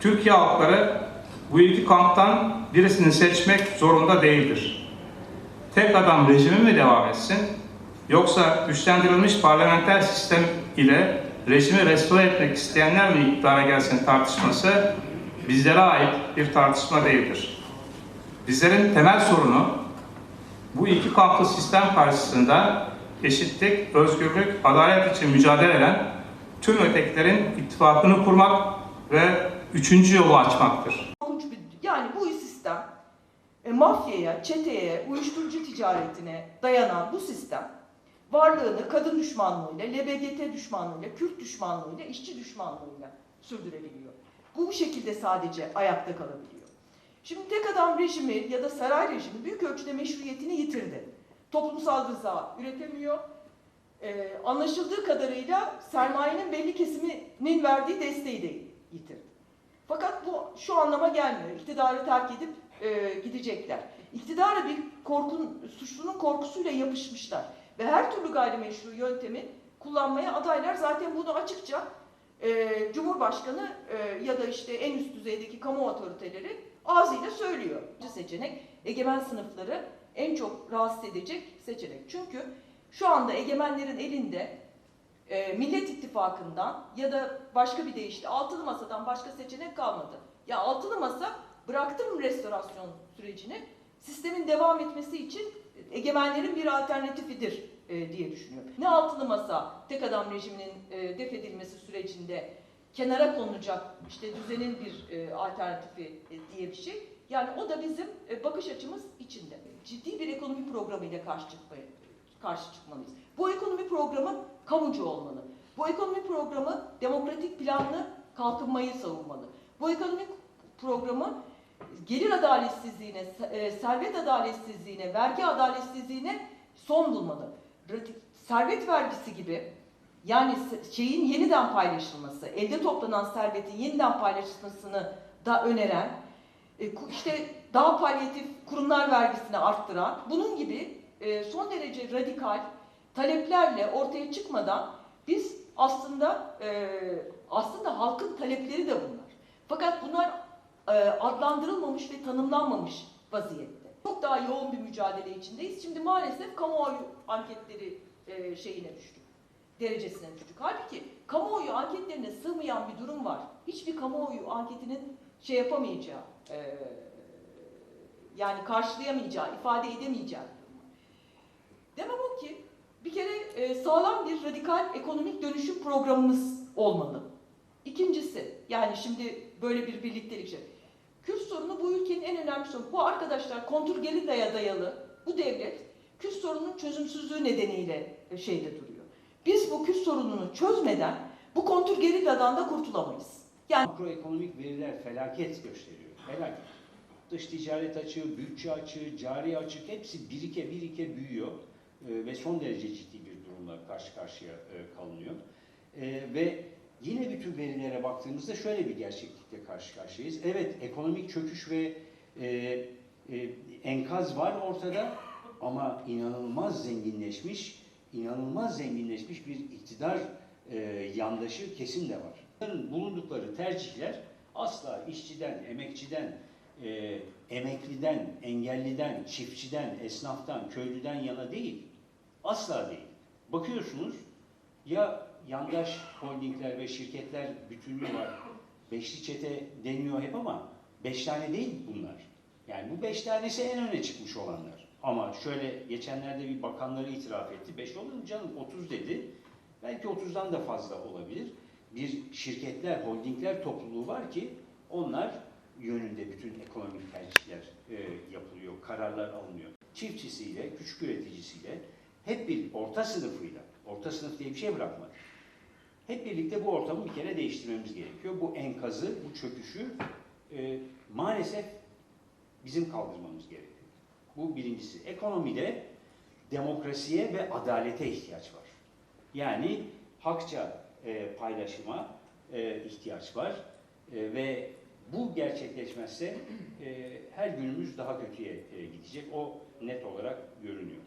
Türkiye halkları bu iki kamptan birisini seçmek zorunda değildir. Tek adam rejimi mi devam etsin, yoksa güçlendirilmiş parlamenter sistem ile rejimi restore etmek isteyenler mi iktidara gelsin tartışması bizlere ait bir tartışma değildir. Bizlerin temel sorunu bu iki kamplı sistem karşısında eşitlik, özgürlük, adalet için mücadele eden tüm ötekilerin ittifakını kurmak ve üçüncü yolu açmaktır. yani bu sistem e, mafyaya, çeteye, uyuşturucu ticaretine dayanan bu sistem varlığını kadın düşmanlığıyla, LBGT düşmanlığıyla, Kürt düşmanlığıyla, işçi düşmanlığıyla sürdürebiliyor. Bu bu şekilde sadece ayakta kalabiliyor. Şimdi tek adam rejimi ya da saray rejimi büyük ölçüde meşruiyetini yitirdi. Toplumsal rıza üretemiyor. Ee, anlaşıldığı kadarıyla sermayenin belli kesiminin verdiği desteği de yitirdi. Fakat bu şu anlama gelmiyor. İktidarı terk edip e, gidecekler. İktidara bir korkun, suçlunun korkusuyla yapışmışlar. Ve her türlü gayrimeşru yöntemi kullanmaya adaylar zaten bunu açıkça e, Cumhurbaşkanı e, ya da işte en üst düzeydeki kamu otoriteleri ağzıyla söylüyor. Seçenek egemen sınıfları en çok rahatsız edecek seçenek. Çünkü şu anda egemenlerin elinde e, Millet İttifakı'ndan ya da başka bir deyişle altılı masadan başka seçenek kalmadı. Ya altılı masa bıraktım restorasyon sürecini sistemin devam etmesi için egemenlerin bir alternatifidir e, diye düşünüyorum. Ne altılı masa tek adam rejiminin e, def edilmesi sürecinde kenara konulacak işte düzenin bir e, alternatifi e, diye bir şey. Yani o da bizim e, bakış açımız içinde. Ciddi bir ekonomi programıyla karşı çıkmaya karşı çıkmalıyız. Bu ekonomi programı kamucu olmalı. Bu ekonomi programı demokratik planlı kalkınmayı savunmalı. Bu ekonomik programı gelir adaletsizliğine, e, servet adaletsizliğine, vergi adaletsizliğine son bulmalı. Servet vergisi gibi yani şeyin yeniden paylaşılması, elde toplanan servetin yeniden paylaşılmasını da öneren, e, işte daha palyatif kurumlar vergisini arttıran, bunun gibi e, son derece radikal taleplerle ortaya çıkmadan biz aslında e, aslında halkın talepleri de bunlar. Fakat bunlar e, adlandırılmamış ve tanımlanmamış vaziyette. Çok daha yoğun bir mücadele içindeyiz. Şimdi maalesef kamuoyu anketleri e, şeyine düştük. Derecesine düştük. Halbuki kamuoyu anketlerine sığmayan bir durum var. Hiçbir kamuoyu anketinin şey yapamayacağı, e, yani karşılayamayacağı, ifade edemeyeceği bir durum var. Demem o ki bir kere e, sağlam bir radikal ekonomik dönüşüm programımız olmalı. İkincisi yani şimdi böyle bir birliktelik. Kürt sorunu bu ülkenin en önemli sorunu. Bu arkadaşlar kontrgerillaya dayalı bu devlet Kürt sorununun çözümsüzlüğü nedeniyle e, şeyde duruyor. Biz bu Kürt sorununu çözmeden bu kontrgerilladan da kurtulamayız. Yani Makroekonomik veriler felaket gösteriyor. Felaket. Dış ticaret açığı, bütçe açığı, cari açık hepsi birike birike büyüyor. Ee, ve son derece ciddi bir durumla karşı karşıya e, kalınıyor. Ee, ve yine bütün verilere baktığımızda şöyle bir gerçeklikle karşı karşıyayız. Evet ekonomik çöküş ve e, e, enkaz var ortada ama inanılmaz zenginleşmiş, inanılmaz zenginleşmiş bir iktidar e, yandaşı kesim de var. Bunların bulundukları tercihler asla işçiden, emekçiden, e, emekliden, engelliden, çiftçiden, esnaftan, köylüden yana değil. Asla değil. Bakıyorsunuz ya yandaş holdingler ve şirketler bütünlüğü var. Beşli çete deniyor hep ama beş tane değil bunlar. Yani bu beş tanesi en öne çıkmış olanlar. Ama şöyle geçenlerde bir bakanları itiraf etti. Beş olur mu canım 30 dedi. Belki 30'dan da fazla olabilir. Bir şirketler, holdingler topluluğu var ki onlar yönünde bütün ekonomik tercihler e, yapılıyor, kararlar alınıyor. Çiftçisiyle, küçük üreticisiyle, hep bir orta sınıfıyla, orta sınıf diye bir şey bırakmadık. Hep birlikte bu ortamı bir kere değiştirmemiz gerekiyor. Bu enkazı, bu çöküşü e, maalesef bizim kaldırmamız gerekiyor. Bu birincisi. Ekonomide demokrasiye ve adalete ihtiyaç var. Yani hakça e, paylaşıma e, ihtiyaç var E, ve bu gerçekleşmezse e, her günümüz daha kötüye e, gidecek. O net olarak görünüyor.